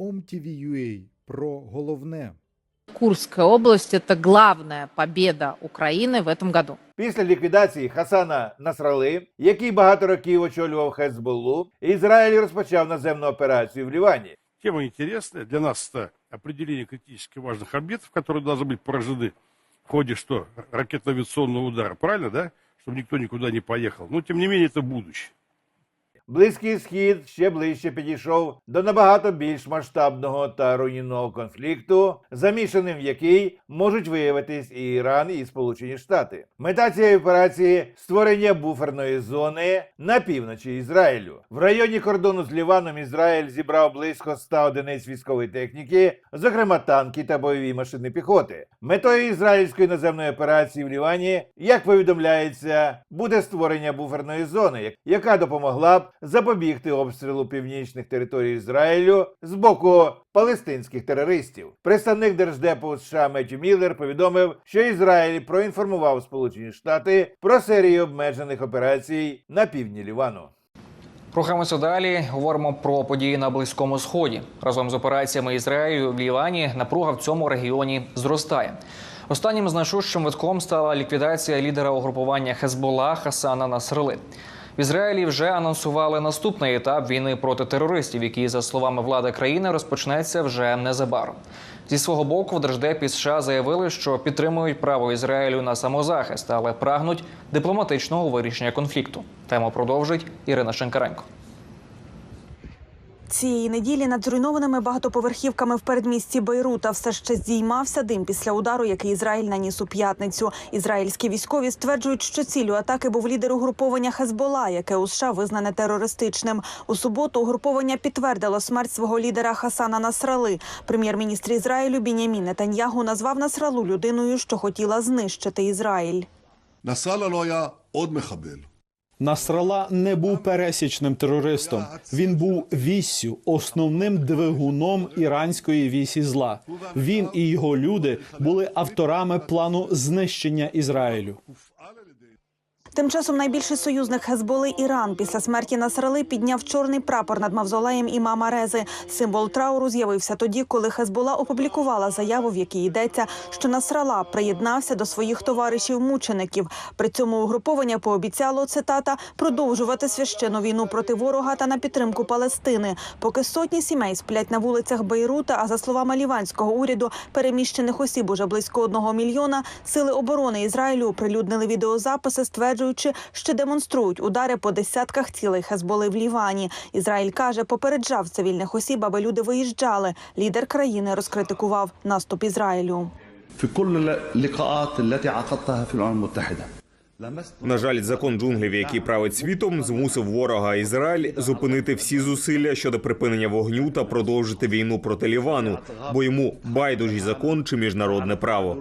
OMTV.ua про головне. Курская область – это главная победа Украины в этом году. Після ліквідації Хасана Насрали, який багато років очолював Хезболлу, Ізраїль розпочав наземну операцію в Лівані. Тема интересная. Для нас это определение критически важных объектов, которые должны быть поражены в ходе что? Ракетно-авиационного удара. Правильно, да? Чтобы никто никуда не поехал. Но, тем не менее, это будущее. Близький схід ще ближче підійшов до набагато більш масштабного та руйнівного конфлікту, замішаним в який можуть виявитись і Іран, і Сполучені Штати. Мета цієї операції створення буферної зони на півночі Ізраїлю. В районі кордону з Ліваном Ізраїль зібрав близько 100 одиниць військової техніки, зокрема танки та бойові машини піхоти. Метою ізраїльської наземної операції в Лівані, як повідомляється, буде створення буферної зони, яка допомогла б запобігти обстрілу північних територій Ізраїлю з боку палестинських терористів. Представник держдепу США Меттю Міллер повідомив, що Ізраїль проінформував Сполучені Штати про серію обмежених операцій на півдні Лівану. Рухаємося далі. Говоримо про події на близькому сході. Разом з операціями Ізраїлю в Лівані напруга в цьому регіоні зростає. Останнім значущим витком стала ліквідація лідера угрупування Хезбола Хасана Насрали. В Ізраїлі вже анонсували наступний етап війни проти терористів, який, за словами влади країни, розпочнеться вже незабаром. Зі свого боку, в Держдепі США заявили, що підтримують право Ізраїлю на самозахист, але прагнуть дипломатичного вирішення конфлікту. Тему продовжить Ірина Шенкаренко. Цієї неділі над зруйнованими багатоповерхівками в передмісті Бейрута все ще здіймався дим після удару, який Ізраїль наніс у п'ятницю. Ізраїльські військові стверджують, що цілю атаки був лідер угруповання Хезбола, яке у США визнане терористичним. У суботу угруповання підтвердило смерть свого лідера Хасана Насрали. Прем'єр-міністр Ізраїлю Бінямін Нетаньягу назвав Насралу людиною, що хотіла знищити Ізраїль. Насрала лоя од мехабель. Насрала не був пересічним терористом. Він був віссю, основним двигуном іранської вісі зла. Він і його люди були авторами плану знищення Ізраїлю. Тим часом найбільший союзник Хезболи Іран після смерті Насрали підняв чорний прапор над мавзолеєм імама Рези. Символ трауру з'явився тоді, коли Хезбола опублікувала заяву, в якій йдеться, що Насрала приєднався до своїх товаришів-мучеників. При цьому угруповання пообіцяло цитата продовжувати священну війну проти ворога та на підтримку Палестини. Поки сотні сімей сплять на вулицях Бейрута. А за словами ліванського уряду, переміщених осіб уже близько одного мільйона. Сили оборони Ізраїлю оприлюднили відеозаписи, стверджуючи, що демонструють удари по десятках цілей Хезболи в Лівані. Ізраїль каже, попереджав цивільних осіб, аби люди виїжджали. Лідер країни розкритикував наступ Ізраїлю. На жаль, закон джунглів, який править світом, змусив ворога Ізраїль зупинити всі зусилля щодо припинення вогню та продовжити війну проти Лівану, бо йому байдужий закон чи міжнародне право.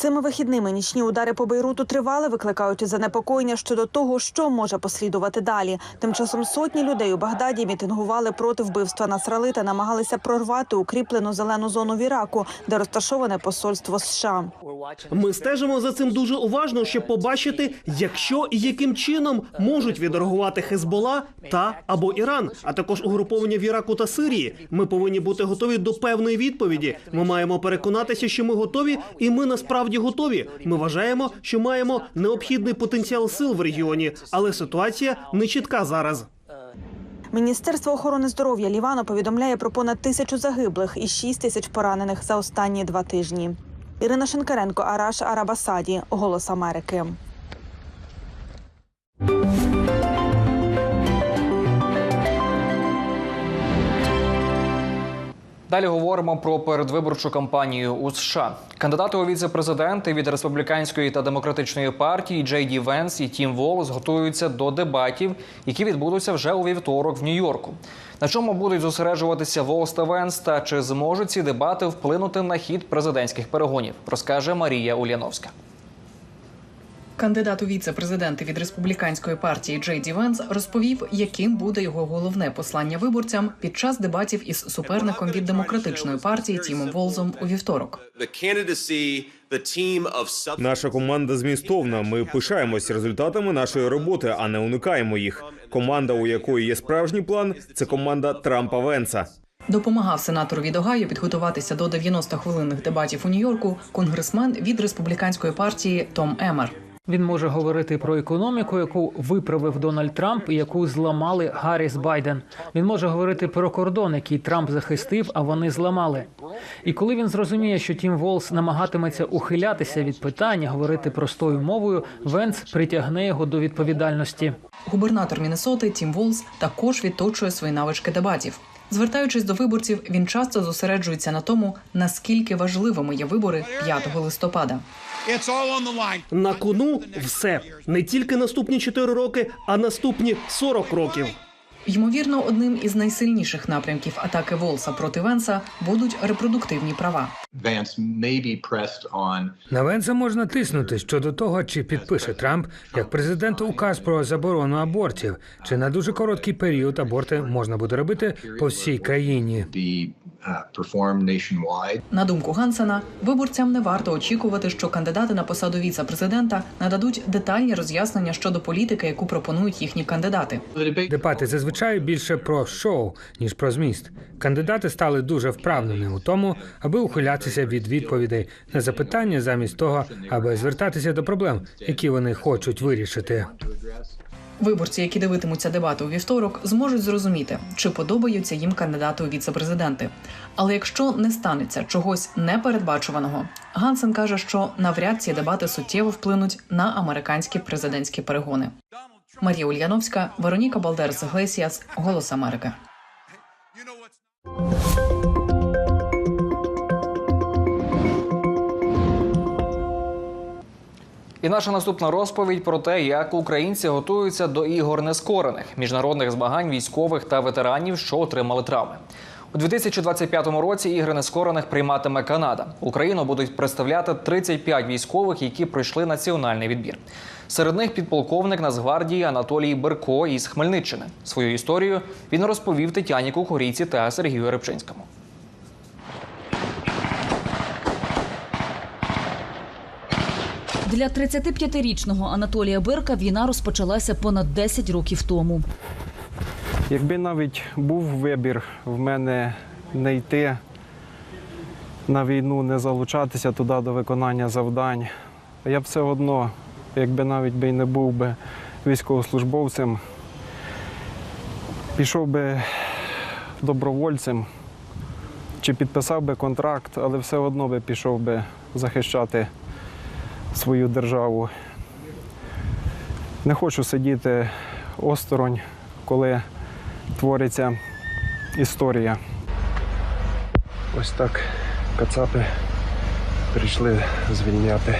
Цими вихідними нічні удари по Бейруту тривали, викликаючи занепокоєння щодо того, що може послідувати далі. Тим часом сотні людей у Багдаді мітингували проти вбивства Насрали та намагалися прорвати укріплену зелену зону в Іраку, де розташоване посольство США. Ми стежимо за цим дуже уважно, щоб побачити, якщо і яким чином можуть відреагувати Хезбола та або Іран, а також угруповання в Іраку та Сирії. Ми повинні бути готові до певної відповіді. Ми маємо переконатися, що ми готові, і ми насправді готові. Ми вважаємо, що маємо необхідний потенціал сил в регіоні, але ситуація не чітка зараз. Міністерство охорони здоров'я Лівану повідомляє про понад тисячу загиблих і шість тисяч поранених за останні два тижні. Ірина Шенкаренко, Араш Арабасаді, Голос Америки. Далі говоримо про передвиборчу кампанію у США. Кандидати у віце-президенти від республіканської та демократичної партії Джей Ді Венс і Тім Волс готуються до дебатів, які відбудуться вже у вівторок в Нью-Йорку. На чому будуть зосереджуватися Волс та Венс та чи зможуть ці дебати вплинути на хід президентських перегонів, розкаже Марія Ульяновська. Кандидат у віце-президенти від республіканської партії Джей Ді Венс розповів, яким буде його головне послання виборцям під час дебатів із суперником від демократичної партії Тімом Волзом у вівторок. Наша команда змістовна. Ми пишаємось результатами нашої роботи, а не уникаємо їх. Команда, у якої є справжній план, це команда Трампа Венса. Допомагав сенатору від Огайо підготуватися до 90-хвилинних дебатів у Нью-Йорку конгресмен від республіканської партії Том Емер. Він може говорити про економіку, яку виправив Дональд Трамп і яку зламали Гарріс Байден. Він може говорити про кордон, який Трамп захистив, а вони зламали. І коли він зрозуміє, що Тім Волс намагатиметься ухилятися від питання, говорити простою мовою, Венц притягне його до відповідальності. Губернатор Міннесоти Тім Волс також відточує свої навички дебатів. Звертаючись до виборців, він часто зосереджується на тому, наскільки важливими є вибори 5 листопада. На кону все не тільки наступні 4 роки, а наступні 40 років. Ймовірно, одним із найсильніших напрямків атаки Волса проти Венса будуть репродуктивні права. На Венса можна тиснути щодо того, чи підпише Трамп як президент указ про заборону абортів, чи на дуже короткий період аборти можна буде робити по всій країні. На думку Гансена, виборцям не варто очікувати, що кандидати на посаду віце-президента нададуть детальні роз'яснення щодо політики, яку пропонують їхні кандидати. Дебати зазвичай більше про шоу ніж про зміст. Кандидати стали дуже вправними у тому, аби ухилятися від відповідей на запитання замість того, аби звертатися до проблем, які вони хочуть вирішити. Виборці, які дивитимуться дебати у вівторок, зможуть зрозуміти, чи подобаються їм кандидати у віце-президенти. Але якщо не станеться чогось непередбачуваного, Гансен каже, що навряд ці дебати суттєво вплинуть на американські президентські перегони. Марія Ульяновська, Вероніка Балдерс Глесіас, Голос Америки. І наша наступна розповідь про те, як українці готуються до ігор нескорених міжнародних змагань військових та ветеранів, що отримали травми. У 2025 році ігри нескорених прийматиме Канада. Україну будуть представляти 35 військових, які пройшли національний відбір. Серед них підполковник Нацгвардії Анатолій Берко із Хмельниччини. Свою історію він розповів Тетяні Кукурійці та Сергію Рибчинському. Для 35-річного Анатолія Бирка війна розпочалася понад 10 років тому. Якби навіть був вибір в мене не йти на війну, не залучатися туди до виконання завдань, я б все одно, якби навіть би й не був би військовослужбовцем, пішов би добровольцем чи підписав би контракт, але все одно би пішов би захищати свою державу. Не хочу сидіти осторонь, коли твориться історія. Ось так кацапи прийшли звільняти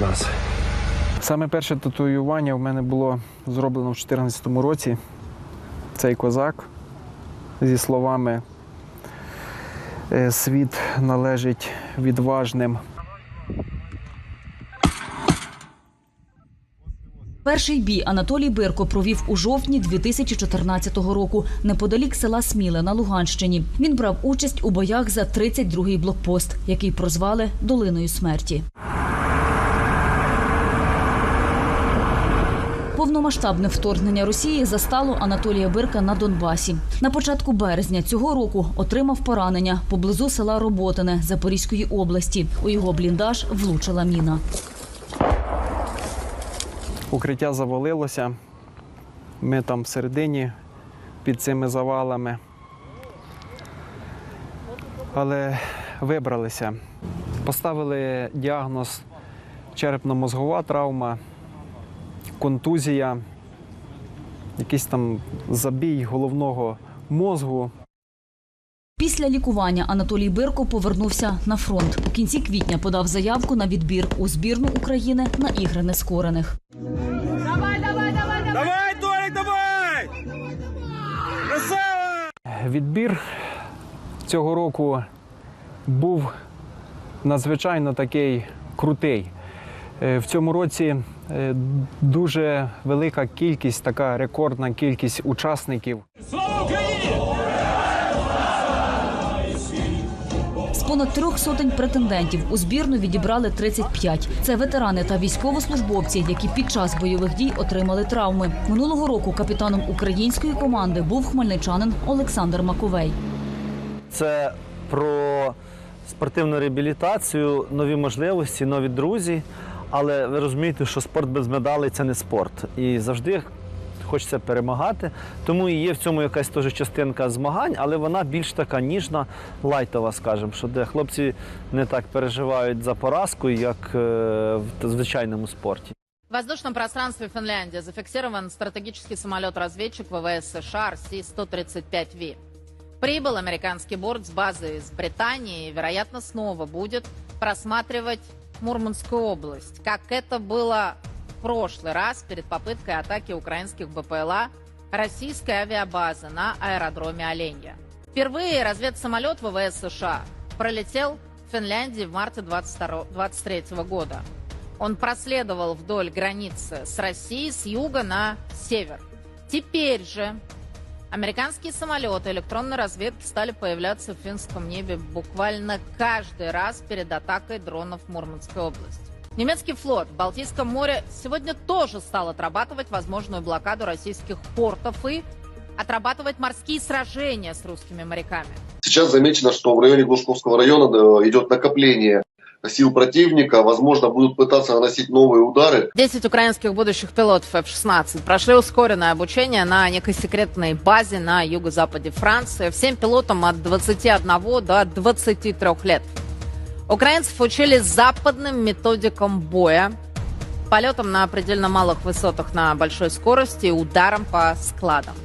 нас. Саме перше татуювання в мене було зроблено в 2014 році. Цей козак зі словами «Е, Світ належить відважним. Перший бій Анатолій Бирко провів у жовтні 2014 року неподалік села Сміле на Луганщині. Він брав участь у боях за 32-й блокпост, який прозвали Долиною смерті. Повномасштабне вторгнення Росії застало Анатолія Бирка на Донбасі. На початку березня цього року отримав поранення поблизу села Роботине Запорізької області. У його бліндаж влучила міна. Укриття завалилося. Ми там всередині під цими завалами. Але вибралися. Поставили діагноз черепно-мозгова травма, контузія, якийсь там забій головного мозгу. Після лікування Анатолій Бирко повернувся на фронт. У кінці квітня подав заявку на відбір у збірну України на ігри нескорених. Давай, давай, давай, давай! Давай, Толік, давай! Красава! Відбір цього року був надзвичайно такий крутий. Е, В цьому році е, дуже велика кількість, така рекордна кількість учасників. Понад трьох сотень претендентів у збірну відібрали 35. Це ветерани та військовослужбовці, які під час бойових дій отримали травми. Минулого року капітаном української команди був хмельничанин Олександр Маковей. Це про спортивну реабілітацію, нові можливості, нові друзі. Але ви розумієте, що спорт без медалей це не спорт. І завжди хочеться перемагати. Тому і є в цьому якась теж частинка змагань, але вона більш така ніжна, лайтова, скажімо, що де хлопці не так переживають за поразку, як е, в звичайному спорті. В воздушном пространстве Финляндии зафиксирован стратегический самолет-разведчик ВВС США RC-135V. Прибыл американский борт с базы из Британии и, вероятно, снова будет просматривать Мурманскую область, как это было в прошлый раз перед попыткой атаки украинских БПЛА российской авиабазы на аэродроме Оленья. Впервые разведсамолет ВВС США пролетел в Финляндии в марте 2023 года. Он проследовал вдоль границы с Россией с юга на север. Теперь же американские самолеты электронной разведки стали появляться в финском небе буквально каждый раз перед атакой дронов в Мурманской области. Немецкий флот в Балтийском море сегодня тоже стал отрабатывать возможную блокаду российских портов и отрабатывать морские сражения с русскими моряками. Сейчас замечено, что в районе Глушковского района э, идет накопление сил противника. Возможно, будут пытаться наносить новые удары. 10 украинских будущих пилотов F-16 прошли ускоренное обучение на некой секретной базе на юго-западе Франции. Всем пилотам от 21 до 23 лет. Украинцев учили западным методикам боя, полетам на предельно малых высотах на большой скорости и ударам по складам.